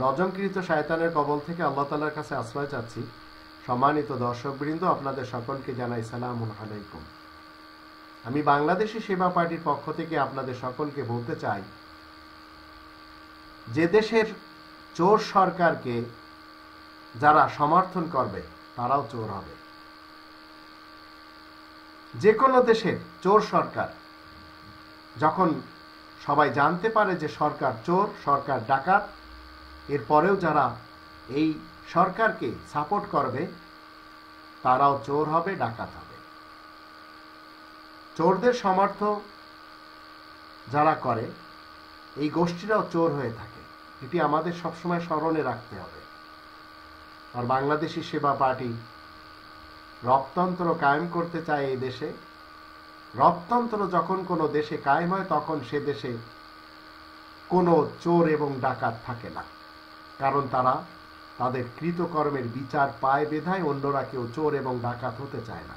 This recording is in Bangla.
রজমকৃত শায়তানের কবল থেকে আল্লাহ তালার কাছে আশ্রয় চাচ্ছি। সম্মানিত দর্শকবৃন্দ, আপনাদের সকলকে জানাই সালাম আলাইকুম। আমি বাংলাদেশি সেবা পার্টির পক্ষ থেকে আপনাদের সকলকে বলতে চাই, যে দেশের চোর সরকারকে যারা সমর্থন করবে, তারাও চোর হবে। যে কোনো দেশের চোর সরকার, যখন সবাই জানতে পারে যে সরকার চোর, সরকার ডাকাত এরপরেও যারা এই সরকারকে সাপোর্ট করবে, তারাও চোর হবে, ডাকাত হবে। চোরদের সমর্থ যারা করে, এই গোষ্ঠীরাও চোর হয়ে থাকে। এটি আমাদের সবসময় স্মরণে রাখতে হবে। আর বাংলাদেশি সেবা পার্টি রপ্তন্ত্র কায়েম করতে চায় এই দেশে রপ্তন্ত্র যখন কোনো দেশে কায়েম হয়, তখন সে দেশে কোনো চোর এবং ডাকাত থাকে না। কারণ তারা তাদের কৃতকর্মের বিচার পায় বেধায় অন্যরা কেউ চোর এবং ডাকাত হতে চায় না।